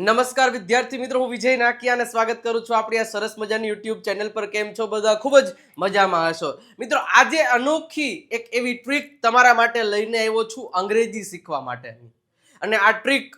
નમસ્કાર વિદ્યાર્થી મિત્રો, હું વિજય નાકિયા અને સ્વાગત કરું છું આપણી આ સરસ મજાની યુટ્યુબ ચેનલ પર. કેમ છો બધા? ખૂબ જ મજામાં હશો. મિત્રો, આજે અનોખી એક એવી ટ્રીક તમારા માટે લઈને આવ્યો છું અંગ્રેજી શીખવા માટેની. અને આ ટ્રીક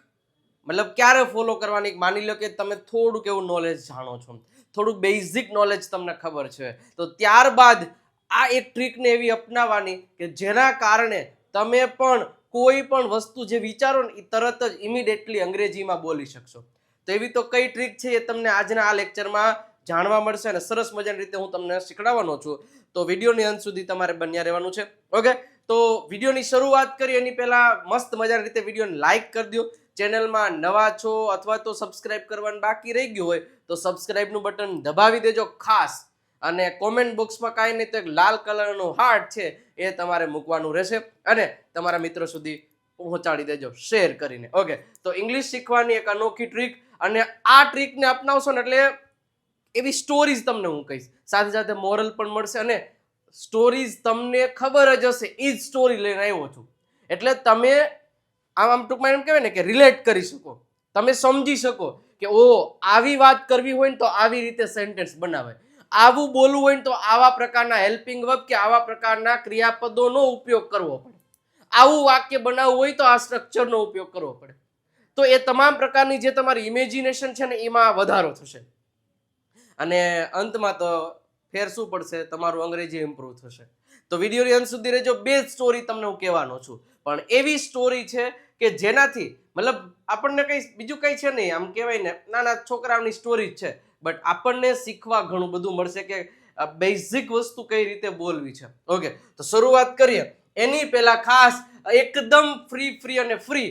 મતલબ ક્યારે ફોલો કરવાની? માની લો કે તમે થોડુંક એવું નોલેજ જાણો છો. થોડુંક બેઝિક નોલેજ તમને ખબર છે. તો ત્યારબાદ આ એક ટ્રીકને એવી અપનાવવાની કે જેના કારણે તમે પણ કોઈ પણ વસ્તુ જે વિચારો ને એ તરત જ ઇમિડિયેટલી અંગ્રેજીમાં બોલી શકશો. તો એવી તો કઈ ટ્રીક છે એ તમને આજના આ લેક્ચરમાં જાણવા મળશે અને સરસ મજાની રીતે હું તમને શીખડાવવાનો છું. તો વિડીયોની અંત સુધી તમારે બન્યા રહેવાનું છે. ઓકે તો વિડીયોની શરૂઆત કરી એની પહેલાં મસ્ત મજાની રીતે વિડીયોને લાઇક કરી દો ચેનલમાં નવા છો અથવા તો સબસ્ક્રાઇબ કરવાનું બાકી રહી ગયું હોય, તો સબસ્ક્રાઇબનું બટન દબાવી દેજો ખાસ. અને કોમેન્ટ બોક્સમાં કાંઈ નહીં તો એક લાલ કલરનો હાર્ટ છે. એ તમારે મૂકવાનું રહેશે અને તમારા મિત્રો સુધી પહોંચાડી દેજો શેર કરીને. ઓકે તો ઇંગ્લિશ શીખવાની એક અનોખી ટ્રીક અને આ ટ્રીકને અપનાવશો ને એટલે એવી સ્ટોરીઝ તમને હું કહીશ. સાથે સાથે મોરલ પણ મળશે અને સ્ટોરીઝ તમને ખબર જ હશે. એ જ સ્ટોરી લઈને આવ્યો છું. એટલે તમે આમ આમ ટૂંકમાં એમ કહેવાય ને કે રિલેટ કરી શકો. તમે સમજી શકો કે ઓ આવી વાત કરવી હોય ને તો આવી રીતે સેન્ટેન્સ બનાવે આવું બોલવું હોય ને તો આવા પ્રકારના હેલ્પિંગ વર્બ કે આવા પ્રકારના ક્રિયાપદોનો ઉપયોગ કરવો પડે. આવું વાક્ય બનાવવું હોય તો આ સ્ટ્રક્ચરનો ઉપયોગ કરવો પડે. તો એ તમામ પ્રકારની જે તમારી ઇમેજિનેશન છે ને, એમાં વધારો થશે. અને અંતમાં તો ફેર શું પડશે, તમારું અંગ્રેજી ઇમ્પ્રૂવ થશે. તો વિડીયોની અંત સુધી રહેજો. બે સ્ટોરી તમને હું કહેવાનો છું. પણ એવી સ્ટોરી છે કે જેનાથી મતલબ આપણને કંઈ બીજું કંઈ છે નહીં. આમ કહેવાય ને, નાના છોકરાઓની સ્ટોરી જ છે. બટ આપણને શીખવા ઘણું બધું મળશે કે બેઝિક વસ્તુ કઈ રીતે બોલવી છે. ઓકે તો શરૂઆત કરીએ. એની પહેલા ખાસ એકદમ ફ્રી ફ્રી અને ફ્રી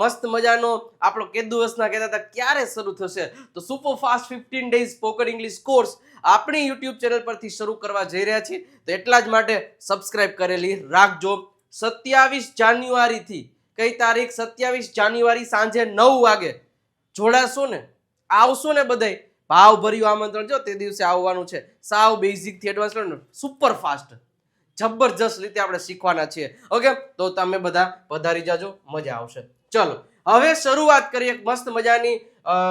મસ્ત મજાનો આપણો કે દિવસના કહેતા હતા, ક્યારે શરૂ થશે? તો super fast fifteen days spoken English course આપણી યુટ્યુબ ચેનલ પરથી શરૂ કરવા જઈ રહ્યા છીએ. તો એટલા જ માટે સબસ્ક્રાઇબ કરેલી રાખજો. સત્યાવીસ જાન્યુઆરીથી, કઈ તારીખ? સત્યાવીસ જાન્યુઆરી સાંજે નવ વાગે. જોડાશો ને. આવશો ને બધાય. ભાવ ભર્યું આમંત્રણ જો તે દિવસે આવવાનું છે. સાવ બેઝિકથી એડવાન્સ સુપર ફાસ્ટ જબરજસ્ત રીતે આપણે શીખવાના છીએ. ઓકે તો તમે બધા પધારી જાજો, મજા આવશે. ચલો, હવે શરૂઆત કરીએ મસ્ત મજાની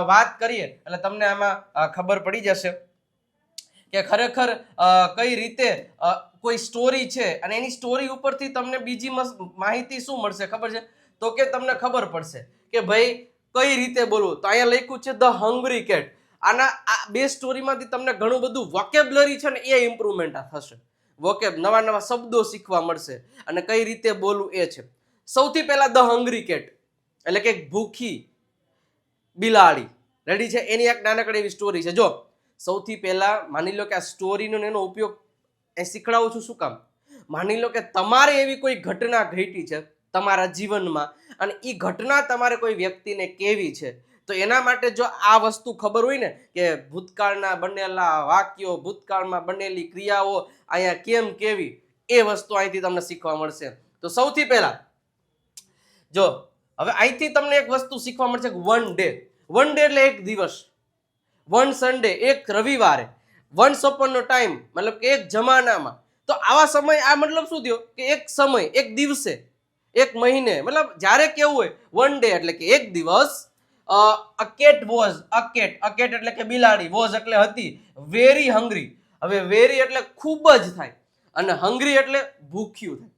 વાત કરીએ. એટલે તમને આમાં ખબર પડી જશે કે ખરેખર કઈ રીતે કોઈ સ્ટોરી છે અને એની સ્ટોરી ઉપરથી તમને બીજી મસ્ત માહિતી શું મળશે, ખબર છે? તો કે તમને ખબર પડશે કે ભાઈ, કઈ રીતે બોલવું? તો અહીંયા લખ્યું છે ધ હંગરી કેટ આના આ બે સ્ટોરીમાંથી તમને ઘણું બધું વોકેબ્લરી છે ને એ ઇમ્પ્રુવમેન્ટ થશે. વોકેબ નવા નવા શબ્દો શીખવા મળશે. અને કઈ રીતે બોલવું એ છે. સૌથી પહેલા ધ હંગ્રી કેટ, એટલે કે ભૂખી બિલાડી. રેડી છે? એની એક નાનકડી એવી સ્ટોરી છે. જો, સૌથી પહેલા માની લો કે આ સ્ટોરીનો એનો ઉપયોગ એ શીખડાવું છું શું કામ? માની લો કે તમારે એવી કોઈ ઘટના ઘટી છે તમારા જીવનમાં અને એ ઘટના તમારે કોઈ વ્યક્તિને કેવી છે તો એના માટે જો આ વસ્તુ ખબર હોય ને કે ભૂતકાળના બનેલા વાક્યો, ભૂતકાળમાં બનેલી ક્રિયાઓ અહીંયા કેમ કેવી, એ વસ્તુ અહીંથી તમને શીખવા મળશે. તો સૌથી પહેલા, જો, હવે અહીંથી તમને એક વસ્તુ શીખવા મળશે વન ડે વન ડે એટલે એક દિવસ. વન સન્ડે એક રવિવારે. વન્સ અપોન ટાઈમ મતલબ કે એક જમાનામાં. તો આવા સમય, આ મતલબ શું થયો? કે એક સમય, એક દિવસે, એક મહિને, મતલબ જ્યારે કેવું હોય વન ડે એટલે કે એક દિવસ a cat was, a cat a cat એટલે કે બિલાડી, વોઝ એટલે હતી, વેરી હંગ્રી. હવે વેરી એટલે ખૂબ જ થાય અને હંગ્રી એટલે ભૂખ્યું થાય.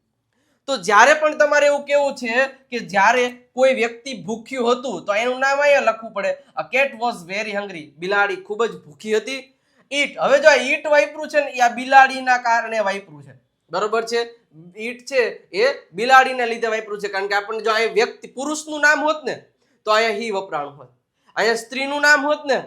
તો જ્યારે પણ તમારે એવું કેવું છે કે જ્યારે કોઈ વ્યક્તિ ભૂખ્યું હતું, તો એનું નામ અહીંયા લખવું પડે. A cat was very hungry, બિલાડી ખૂબ જ ભૂખી હતી. ઈટ, હવે જો આ ઈટ વાપર્યું છે ને, એ આ બિલાડીના કારણે વાપર્યું છે. બરોબર છે? ઈટ છે એ બિલાડીને લીધે વાપરું છે. કારણ કે આપણને જો આ વ્યક્તિ પુરુષનું નામ હોત ને તો અહીંયા હી વપરાણું હોત. અહીંયા સ્ત્રીનું નામ હોત ને,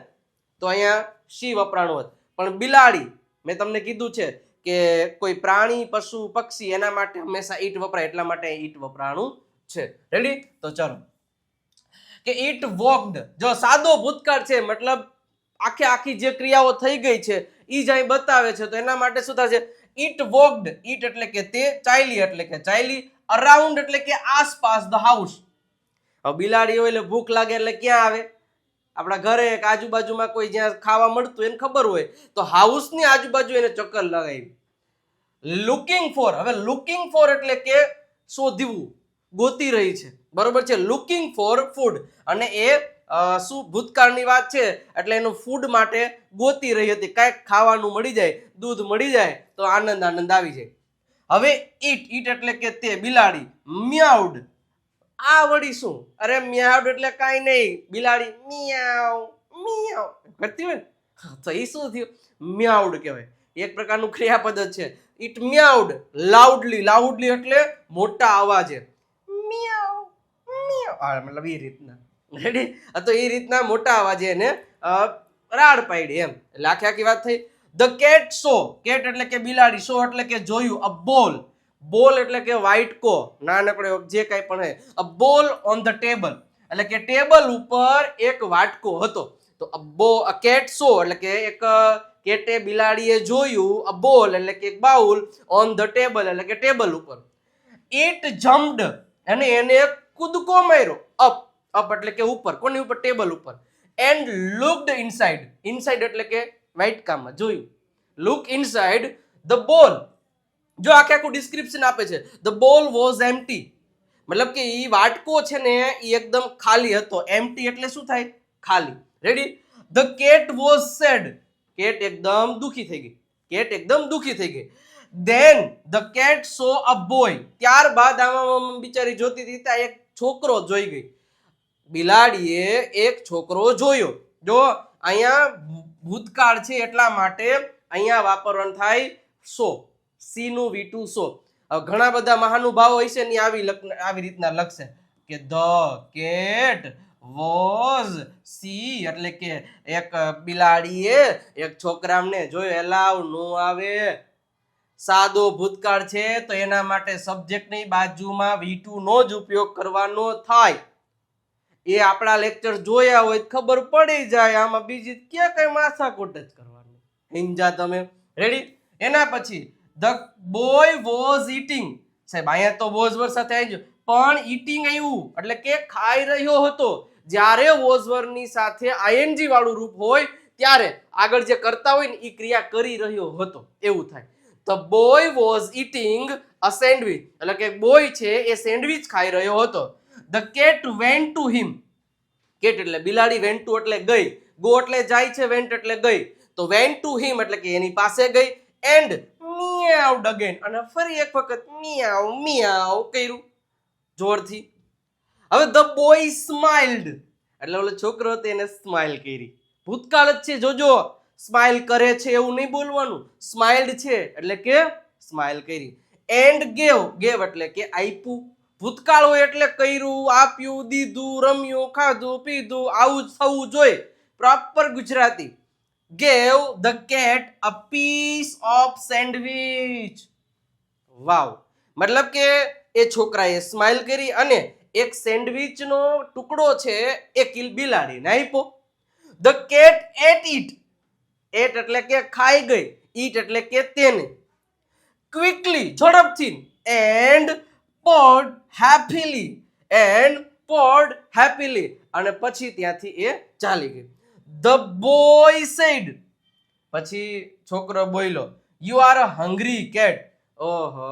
તો અહીંયા શી વપરાણું હોત. પણ બિલાડી, મેં તમને કીધું છે કે કોઈ પ્રાણી, પશુ, પક્ષી, એના માટે હંમેશા ઈટ વપરાય, એટલા માટે ઈટ વપરાણું છે. રેડી તો ચલો. કે ઈટ વોકડ. જો સાદો ભૂતકાળ છે, મતલબ આખે આખી જે ક્રિયાઓ થઈ ગઈ છે એ જ બતાવે છે. તો એના માટે શું થશે ઈટ વોકડ. ઈટ એટલે કે તે ચાલી એટલે કે ચાલી અરાઉન્ડ એટલે કે આસપાસ ધ હાઉસ બિલાડી હોય એટલે ભૂખ લાગે એટલે ક્યાં આવે? આપણા ઘરે કે આજુબાજુમાં કોઈ જ્યાં ખાવા મળતું એને ખબર હોય, તો હાઉસની આજુબાજુ એને ચક્કર લગાવી. લુકિંગ ફોર હવે લુકિંગ ફોર એટલે કે શોધવું, ગોતી રહી છે. બરોબર છે? લુકિંગ ફોર ફૂડ અને એ શું ભૂતકાળની વાત છે? એટલે એનું ફૂડ માટે ગોતી રહી હતી. કાંઈક ખાવાનું મળી જાય, દૂધ મળી જાય, તો આનંદ આનંદ આવી જાય. હવે ઈટ ઈટ એટલે કે તે, બિલાડી. મ્યાઉડ આ વળી શું? અરે મ્યાઉડ એટલે કાંઈ નહીં. બિલાડી મિયાવ મિયાવ કરતી હોય ને? તો એ શું થયું? મ્યાઉડ કહેવાય. એક પ્રકારનું ક્રિયાપદ જ છે. It મ્યાઉડ, loudly. લાઉડલી એટલે મોટા અવાજે. મ્યાઉ આ મતલબ એ રીતના. રેડી તો એ રીતના મોટા અવાજે એને રાડ પાડી એમ. આખી આખી વાત થઈ. ધ કેટ સો કેટ એટલે કે બિલાડી. સો એટલે કે જોયું. અ બોલ બોલ એટલે કે વ્હાઈટ કો. નાનકડો જે કાંઈ પણ હે. અ બોલ ઓન ધ ટેબલ એટલે કે ટેબલ ઉપર એક વાટકો હતો. તો અ બો, અ કેટ સો એટલે કે એક કેટે બિલાડીએ જોયું. અ બોલ એટલે કે એક બાઉલ ઓન ધ ટેબલ એટલે કે ટેબલ ઉપર. ઇટ જમ્પડ અને એને કૂદકો માર્યો. અપ અપ એટલે કે ઉપર. કોની ઉપર? ટેબલ ઉપર. એન્ડ લુકડ ઇનસાઇડ ઇનસાઇડ એટલે કે વાઇટકામાં જોયું. લુક ઇનસાઇડ ધ બોલ જો આખે આખું ડિસ્ક્રિપ્શન આપે છે ધ બોલ વોઝ એમટી મતલબ કે એ વાટકો છે ને એ એકદમ ખાલી હતો. એમટી એટલે શું થાય? ખાલી. Ready the cat was sad cat એકદમ દુખી થઈ ગઈ. કેટ એકદમ દુખી થઈ ગઈ. Then the cat saw a boy ત્યારબાદ આમાં બિચારી જોતી હતી ત્યાં એક છોકરો જોઈ ગઈ. બિલાડીએ એક છોકરો જોયો. જો, અહીંયા ભૂતકાળ છે એટલા માટે અહીંયા વાપરવાનું થાય સો. સી નું વી ટુ સો ઘણા બધા મહાનુભાવો હોય છે ને આવી આવી રીતના લખશે કે ધ કેટ વોઝ સી એટલે કે એક બિલાડીએ એક છોકરાને જોયો, એલાવ, નો આવે. સાદો ભૂતકાળ છે તો એના માટે સબ્જેક્ટની બાજુમાં વી નો જ ઉપયોગ કરવાનો થાય. એ આપણા લેક્ચર જોયા હોય ખબર પડી જાય, આમાં બીજી ક્યાં કઈ માથાકૂટ જ કરવાની. હિંજા તમે રેડી એના પછી ધ બોય વોઝ ઈટિંગ. સાહેબ, અહીંયા તો વોઝ વર સાથે આવી જાય પણ ઈટિંગ આવ્યું, એટલે કે ખાઈ રહ્યો હતો. જ્યારે વોઝવરની સાથે આઈએનજી વાળું રૂપ હોય, ત્યારે આગળ જે કરતા હોય ને એ ક્રિયા કરી રહ્યો હતો. એવું થાય. The boy was eating a sandwich. એટલે કે બોય છે, એ સેન્ડવિચ ખાઈ રહ્યો હતો. The cat went to him. Cat એટલે બિલાડી વેન્ટ ટુ એટલે ગઈ. ગો એટલે જાય છે, વેન્ટ એટલે ગઈ. તો વેન્ટ ટુ હિમ એટલે કે એની પાસે ગઈ. And meow again. અને ફરી એક વખત મિયાવ મિયાવ કર્યું જોરથી. હવે ધ બોય સ્માઇલ્ડ એટલે ઓલો છોકરો હતો એને સ્માઇલ કરી. ભૂતકાળ જ છે, જોજો. સ્માઇલ કરે છે એવું નહીં બોલવાનું. સ્માઇલ્ડ છે એટલે કે સ્માઇલ કરી. એન્ડ ગેવ ગેવ એટલે કે આપ્યું. ભૂતકાળ હોય એટલે કર્યું, આપ્યું, દીધું, રમ્યું, ખાધું, પીધું, આવું થવું જોઈએ. Proper Gujarati. Gave the cat a piece of sandwich wow મતલબ કે એ છોકરાએ સ્માઇલ કરી અને એક સેન્ડવિચનો ટુકડો છે એ કિલ બિલાડીને આપ્યો. The cat ate it ate એટલે કે ખાઈ ગઈ. ઈટ એટલે કે તેને. ક્વિકલી ઝડપથી. And purred happily and purred happily અને પછી ત્યાંથી એ ચાલી ગઈ ધ બોય સેડ પછી છોકરો બોલ્યો you are a hungry cat ઓહો,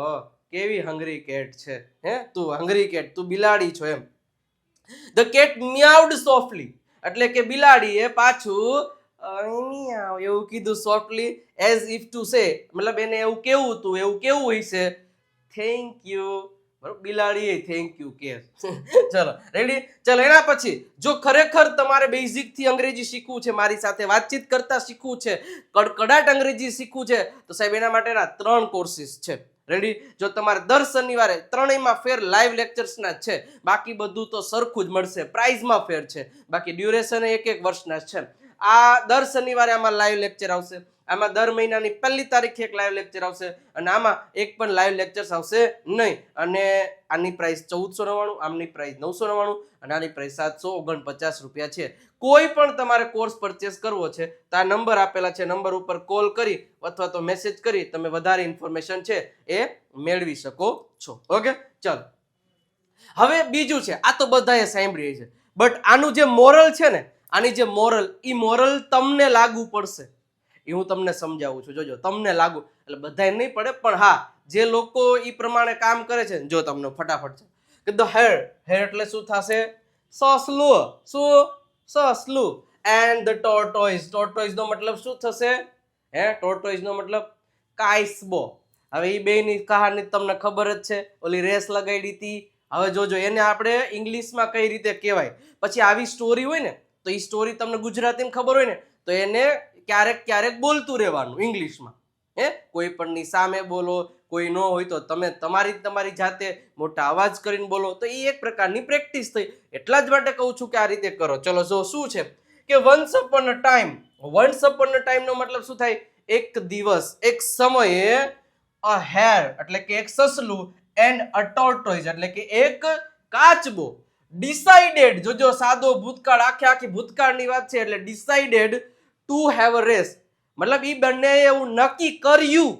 કેવી હંગ્રી કેટ છે, હે? તું હંગ્રી કેટ તું બિલાડી છો એમ. ધ કેટ મ્યાઉડ સોફ્ટલી એટલે કે બિલાડીએ પાછું એવું કીધું softly as if to say મતલબ એને એવું કેવું હતું એવું કેવું છે થેન્ક યુ બરોબર? બિલાડીએ થેન્ક યુ કે. ચલો રેડી ચલો, એના પછી જો ખરેખર તમારે બેઝિકથી અંગ્રેજી શીખવું છે, મારી સાથે વાતચીત કરતા શીખવું છે, કડકડાટ અંગ્રેજી શીખવું છે, તો સાહેબ, એના માટેના ત્રણ કોર્સિસ છે. રેડી જો તમારે દર શનિવારે ત્રણેયમાં ફેર લાઈવ લેક્ચર્સના જ છે. બાકી બધું તો સરખું જ મળશે. પ્રાઇઝમાં ફેર છે. બાકી ડ્યુરેશન એક એક વર્ષના છે. આ દર શનિવારે આમાં લાઈવ લેક્ચર આવશે. આમાં દર મહિનાની પહેલી તારીખે એક લાઈવ લેક્ચર આવશે અને આમાં એક પણ લાઈવ લેક્ચર્સ આવશે નહીં. અને આની પ્રાઇસ ચૌદસો નવ્વાણું આમની પ્રાઇસ નવસો નવ્વાણું અને આની પ્રાઇસ સાતસો ઓગણપચાસ રૂપિયા છે. કોઈ પણ તમારે કોર્સ પરચેસ કરવો છે તો આ નંબર આપેલા છે. નંબર ઉપર કોલ કરી અથવા તો મેસેજ કરી તમે વધારે ઇન્ફોર્મેશન છે એ મેળવી શકો છો. ઓકે? ચાલો. હવે બીજું છે. આ તો બધાએ સાંભળીએ છે. બટ આનું જે મોરલ છે ને આની જે મોરલ એ મોરલ તમને લાગુ પડશે. એ હું તમને સમજાવું છું. જોજો, તમને લાગુ, એટલે બધાય નહીં પડે, પણ હા, જે લોકો એ પ્રમાણે કામ કરે છે, જો તમને ફટાફટ છે. કે ધ હેર હેર એટલે શું થશે? સસલુ, શું? સસલુ. એન્ડ ધ ટોર્ટોઇઝ ટોર્ટોઇઝનો મતલબ શું થશે? હે ટોર્ટોઇઝનો મતલબ કાઇસબો હવે એ બેની કહાની તમને ખબર જ છે. ઓલી રેસ લગાડી હતી હવે જોજો, એને આપણે ઇંગ્લિશમાં કઈ રીતે કહેવાય? પછી આવી સ્ટોરી હોય ને તો એ સ્ટોરી તમને ગુજરાતીમાં ખબર હોય ને, તો એને ક્યારેક ક્યારેક બોલતું રહેવાનું ઇંગ્લિશમાં. હે? કોઈ પણની સામે બોલો, કોઈ ન હોય તો તમે તમારી તમારી જાતે મોટા અવાજ કરીને બોલો, તો એ એક પ્રકારની પ્રેક્ટિસ થઈ. એટલા જ માટે કહું છું કે આ રીતે કરો. ચલો, જો શું છે કે once upon a time once upon a ટાઈમનો મતલબ શું થાય? એક દિવસ, એક સમયે અ હેર એટલે કે એક સસલું એન્ડ અ ટોર્ટોઇઝ એટલે કે એક કાચબો ડિસાઇડેડ જોજો, સાદો ભૂતકાળ, આખે આખી ભૂતકાળની વાત છે, એટલે decided to have a race મતલબ એ બંને એવું નક્કી કર્યું.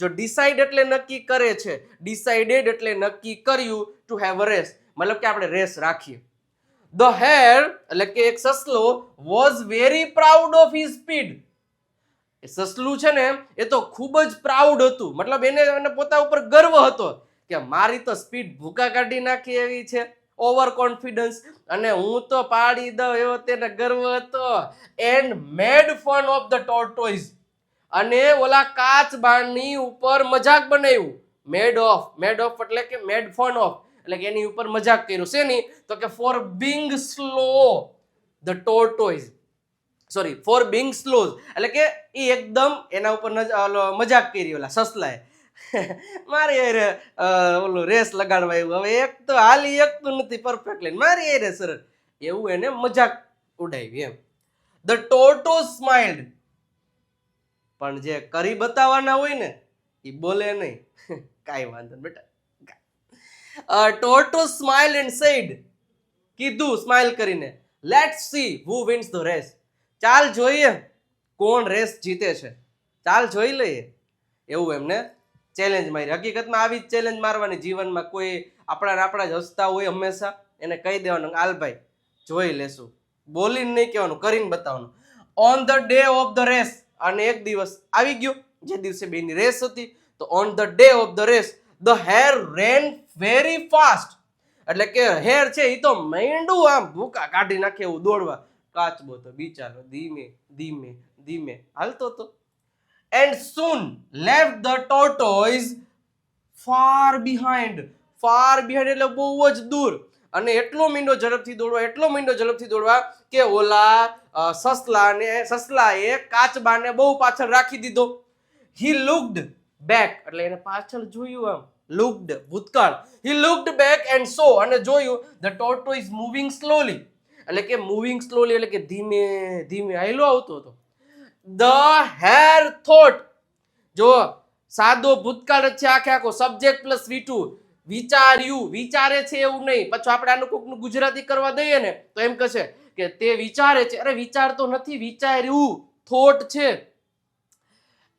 જો ડિસાઇડ એટલે નક્કી કરે છે ડિસાઇડેડ એટલે નક્કી કર્યું ટુ હેવ અ રેસ મતલબ કે આપણે રેસ રાખીએ. ધ હેર એટલે કે એક સસલો was very proud of his speed એ સસલું છે ને, એ તો ખૂબ જ પ્રાઉડ હતું. મતલબ એને એને પોતા ઉપર ગર્વ હતો કે મારી તો સ્પીડ ભૂકા કાઢી નાખી એવી છે. ઓવર કોન્ફિડન્સ અને હું તો પાડી દઉં એવો તેને ગર્વ હતો. And made fun of the tortoise અને ઓલા કાચ બાણની ઉપર મજાક બનાવ્યું. મેડ ઓફ મેડ ઓફ એટલે કે મેડ ફન ઓફ એટલે કે એની ઉપર મજાક કર્યું. શેની તો કે for being slow the tortoise sorry for being slows એટલે કે એ એકદમ એના ઉપર મજાક કરી ઓલા, સસલાએ. મારી હારે, ઓલું રેસ લગાડવા આવ્યું. હવે એક તો હાલી એક તો નથી પરફેક્ટ લઈને મારી અરે સર એવું એને મજાક ઉડાવી એમ. ધ ટોટો સ્માઇલ્ડ પણ જે કરી બતાવવાના હોય ને એ બોલે નહીં. કાંઈ વાંધો બેટા. ટોટો સ્માઇલ એન્ડ સેડ કીધું સ્માઇલ કરીને let see who wins the race ચાલ જોઈએ કોણ રેસ જીતે છે. ચાલ જોઈ લઈએ. એવું એમને ચેલેન્જ મારી. હકીકતમાં આવી જ ચેલેન્જ મારવાની જીવનમાં કોઈ આપણા આપણા જ હસતા હોય હંમેશા. એને કહી દેવાનું આલભાઈ જોઈ લેશું. બોલીને નહીં કહેવાનું, કરીને બતાવવાનું. On the day of the race અને એક દિવસ આવી ગયો. જે દિવસે બેની રેસ હતી, તો on the day of the race the hare ran very fast એટલે કે હેર છે એ તો મેંડું આમ ભૂકા કાઢી નાખે એવું દોડવા. કાચબો તો બિચારો ધીમે ધીમે ધીમે. હાલતો હતો and soon left the tortoise far behind. Far behind એટલે બહુ જ દૂર. અને એટલો મીંડો ઝડપથી દોડવા, એટલો મીંડો ઝડપથી દોડવા કે ઓલા સસલાને, સસલાએ કાચબાને બહુ પાછળ રાખી દીધો. હી લુકડ બેક એટલે એને પાછળ જોયું આમ. લુકડ ભૂતકાળ. He looked back and saw અને જોયું ધ ટોટો ઇઝ મૂવિંગ સ્લોલી એટલે કે મૂવિંગ સ્લોલી એટલે કે ધીમે ધીમે આયલો આવતો હતો. The hare thought. જો સાદો ભૂતકાળ છે આખે આખો સબ્જેક્ટ પ્લસ વી વિચાર્યું, વિચારે છે એવું નહીં. પછી આપણે આનું કોકનું ગુજરાતી કરવા દઈએ ને, તો એમ કહેશે કે તે વિચારે છે. અરે વિચારતો નથી, વિચાર્યું. થોટ છે.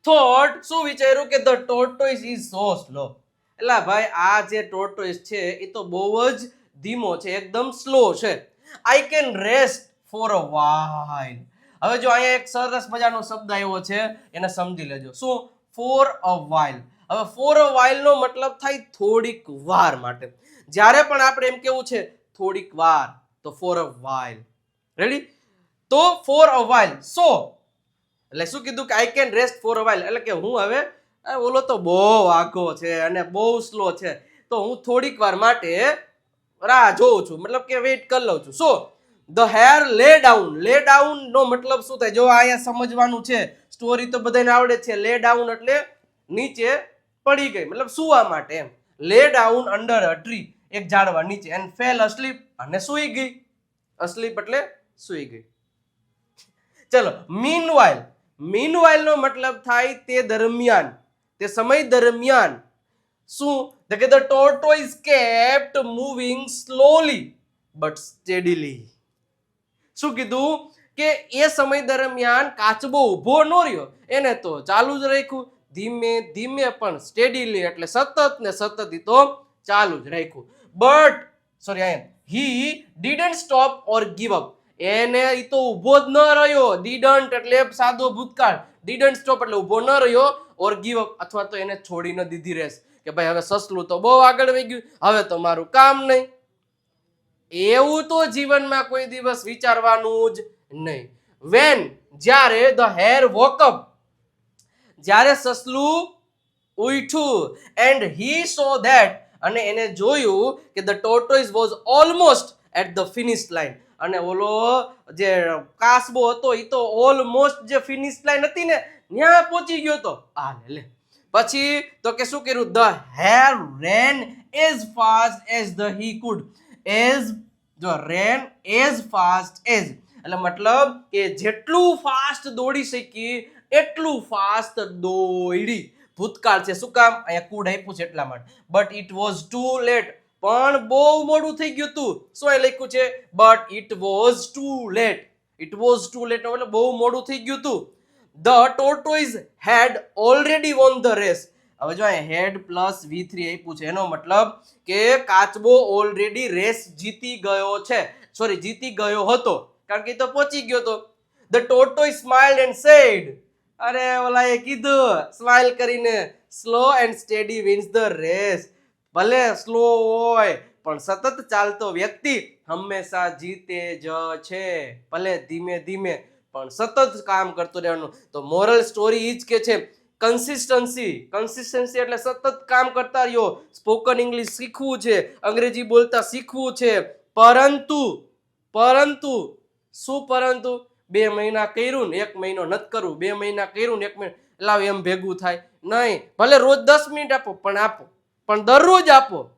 થોટ શું વિચાર્યું કે the tortoise is so slow એટલે ભાઈ, આ જે ટોર્ટોઇસ છે, એ તો બહુ જ ધીમો છે, એકદમ સ્લો છે. I can rest for a while હવે જો અહીંયા એક સરસ મજાનો શબ્દ આવ્યો છે, એને સમજી લેજો. શું? ફોર અ વાઇલ હવે ફોર અ વાઇલ નો મતલબ થાય થોડીક વાર માટે. જ્યારે પણ આપણે એમ કેવું છે, થોડીક વાર, તો ફોર અ વાઇલ રેડી તો ફોર અ વાઇલ સો એટલે શું કીધું કે I can rest for a while એટલે કે હું હવે ઓલો તો બહુ આઘો છે અને બહુ સ્લો છે. તો હું થોડીક વાર માટે રાહ જોઉં છું. મતલબ કે વેઇટ કરી લઉં છું. So the hare lay down lay down નો મતલબ શું થાય? જો અહીંયા સમજવાનું છે સ્ટોરી તો બધાને આવડે છે. લે ડાઉન એટલે નીચે પડી ગઈ. મતલબ સુવા માટે એમ? લે ડાઉન અંડર અ ટ્રી એક ઝાડવા નીચે. એન્ડ ફેલ અસ્લીપ અને સૂઈ ગઈ. અસ્લીપ એટલે સૂઈ ગઈ. ચલો મીનવાઇલ મીનવાઇલ નો મતલબ થાય તે દરમિયાન. તે સમય દરમિયાન. શું? તો કે the tortoise kept moving slowly but steadily શું કીધું? કે એ સમય દરમિયાન કાચબો ઊભો ન રહ્યો. એને તો ચાલુ જ રાખ્યું. ધીમે ધીમે પણ સ્ટેડીલી એટલે સતત ને સતત તો ચાલુ જ રાખ્યું. But sorry I he didn't stop or give up એને એ તો ઊભો જ ન રહ્યો. ડીડન્ટ એટલે સાદો ભૂતકાળ. ડીડન્ટ સ્ટોપ એટલે ઊભો ન રહ્યો ઓર ગીવ અપ અથવા તો એને છોડી ન દીધી રહેશે. કે ભાઈ હવે સસલું તો બહુ આગળ વહી ગયું. હવે તો મારું કામ નહીં. એવું તો જીવનમાં કોઈ દિવસ વિચારવાનું જ નહીં. વેન જ્યારે ધ હેર વોકઅપ જ્યારે સસલું ઉઠ્યું. એન્ડ હી સો ધેટ અને એને જોયું કે the tortoise was almost at the finish line અને ઓલો જે કાસબો હતો એ તો ઓલમોસ્ટ જે ફિનિશ લાઈન હતી ને ત્યાં પહોંચી ગયો તો. આ લે લે. પછી તો કે શું કર્યું? The hare ran as fast as the he could as જો રેન એઝ ફાસ્ટ એઝ એટલે મતલબ કે જેટલું ફાસ્ટ દોડી શકી, એટલું ફાસ્ટ દોડી ભૂતકાળ છે. શું કામ? અહીંયા કુડ આપ્યું છે એટલા માટે. But it was too late પણ બહુ મોડું થઈ ગયું હતું. શું એ લખ્યું છે? But it was too late it was too late એટલે બહુ મોડું થઈ ગયું હતું. The tortoise had already won the race હવે જો હેડ પ્લસ વી થ્રી આપ્યું છે, એનો મતલબ કે કાચબો ઓલરેડી રેસ જીતી ગયો છે. સોરી જીતી ગયો હતો. કારણ કે તો પહોંચી ગયો હતો ધ ટોટો સ્માઇલ્ડ એન્ડ સેડ અરે ઓલા એ કીધું સ્માઇલ કરીને slow and steady wins the race ભલે સ્લો હોય, પણ સતત ચાલતો વ્યક્તિ હંમેશા જીતે જ છે. ભલે ધીમે ધીમે, પણ સતત કામ કરતો રહેવાનું. તો મોરલ સ્ટોરી ઈ જ કે છે કન્સિસ્ટન્સી કન્સિસ્ટન્સી એટલે સતત કામ કરતા રહ્યો. સ્પોકન ઇંગ્લિશ શીખવું છે. અંગ્રેજી બોલતા શીખવું છે. પરંતુ પરંતુ, શું પરંતુ? બે મહિના કર્યું ને એક મહિનો નથી કરવું. બે મહિના કર્યું ને એક મહિનો. લાવ એમ ભેગું થાય. નહીં. ભલે રોજ દસ મિનિટ આપો, પણ આપો. પણ દરરોજ આપો.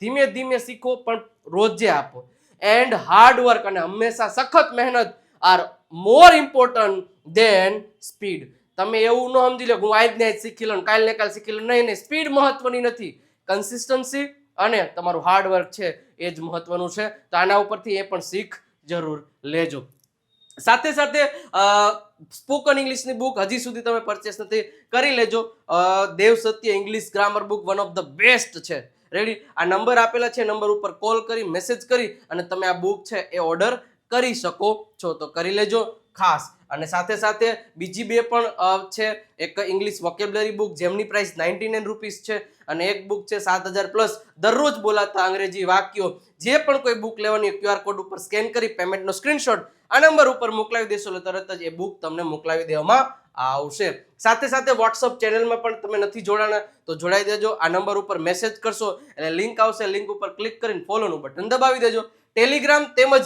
ધીમે ધીમે શીખો, પણ રોજે આપો. એન્ડ હાર્ડ વર્ક અને હંમેશા સખત મહેનત are more important than speed તમે એવું ન સમજી લો હું આજ ને આજ શીખી લઉં કાલ ને કાલ શીખી લઉં. નહીં નહીં, સ્પીડ મહત્વની નથી. કન્સિસ્ટન્સી અને તમારું હાર્ડવર્ક છે એ જ મહત્વનું છે. તો આના ઉપરથી એ પણ શીખ જરૂર લેજો. સાથે સાથે સ્પોકન ઇંગ્લિશની બુક હજી સુધી તમે પરચેસ નથી કરી લેજો. Dev Satya English grammar book one of the best છે. રેડી આ નંબર આપેલા છે નંબર ઉપર કોલ કરી મેસેજ કરી અને તમે આ બુક છે એ ઓર્ડર કરી શકો છો. તો કરી લેજો. ખાસ. અને સાથે સાથે બીજી બે પણ છે. એક ઇંગ્લિશ વોકેબ્લરી બુક જેમની પ્રાઇસ નાઇન્ટી નાઇન રૂપીસ છે. અને એક બુક છે સાત હજાર પ્લસ દરરોજ બોલાતા અંગ્રેજી વાક્યો. જે પણ કોઈ બુક લેવાની ક્યુઆર કોડ ઉપર સ્કેન કરી પેમેન્ટનો સ્ક્રીનશોટ આ નંબર ઉપર મોકલાવી દેશો એટલે તરત જ એ બુક તમને મોકલાવી દેવામાં આવશે. સાથે સાથે વોટ્સઅપ ચેનલમાં પણ તમે નથી જોડાણા, તો જોડાઈ દેજો. આ નંબર ઉપર મેસેજ કરશો એટલે લિંક આવશે. લિંક ઉપર ક્લિક કરીને ફોલોનું બટન દબાવી દેજો. ટેલિગ્રામ તેમજ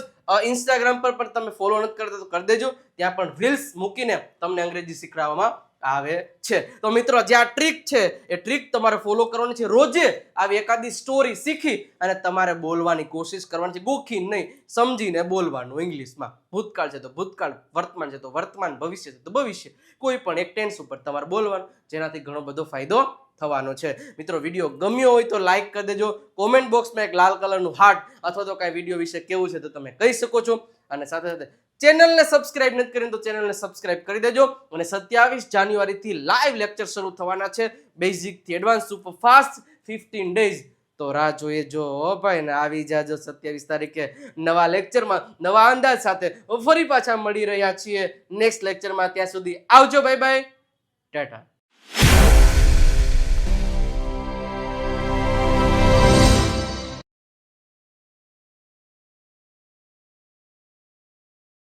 ઇન્સ્ટાગ્રામ પર પણ તમે ફોલો નથી કરતા તો કરી દેજો. ત્યાં પણ રીલ્સ મૂકીને તમને અંગ્રેજી શીખવાડવામાં આવે છે. તો મિત્રો, જે આ ટ્રીક છે, એ ટ્રીક તમારે ફોલો કરવાની છે. રોજે આવી એકાદી સ્ટોરી શીખી અને તમારે બોલવાની કોશિશ કરવાની છે. ગોખી નહીં, સમજીને બોલવાનું ઇંગ્લિશમાં. ભૂતકાળ છે તો ભૂતકાળ, વર્તમાન છે તો વર્તમાન, ભવિષ્ય છે તો ભવિષ્ય. કોઈ પણ એક ટેન્સ ઉપર તમારે બોલવાનું, જેનાથી ઘણો બધો ફાયદો થવાનો છે. મિત્રો વીડિયો ગમ્યો હોય તો લાઈક કરી દેજો. કોમેન્ટ બોક્સમાં એક લાલ કલરનું હાર્ટ અથવા તો કાંઈ વીડિયો વિશે કેવું છે તો તમે કહી શકો છો. અને સાથે સાથે ચેનલને સબસ્ક્રાઇબ નથી કરીને તો ચેનલને સબસ્ક્રાઇબ કરી દેજો અને સત્યાવીસ જાન્યુઆરીથી લાઈવ લેક્ચર શરૂ થવાના છે. બેઝિકથી advance super fast fifteen days તો રાહ જોઈએ જો ભાઈ, ને આવી જાજો સત્યાવીસ તારીખે નવા લેક્ચરમાં નવા અંદાજ સાથે ફરી પાછા મળી રહ્યા છીએ. નેક્સ્ટ લેક્ચરમાં ત્યાં સુધી આવજો બાય બાય ટાટા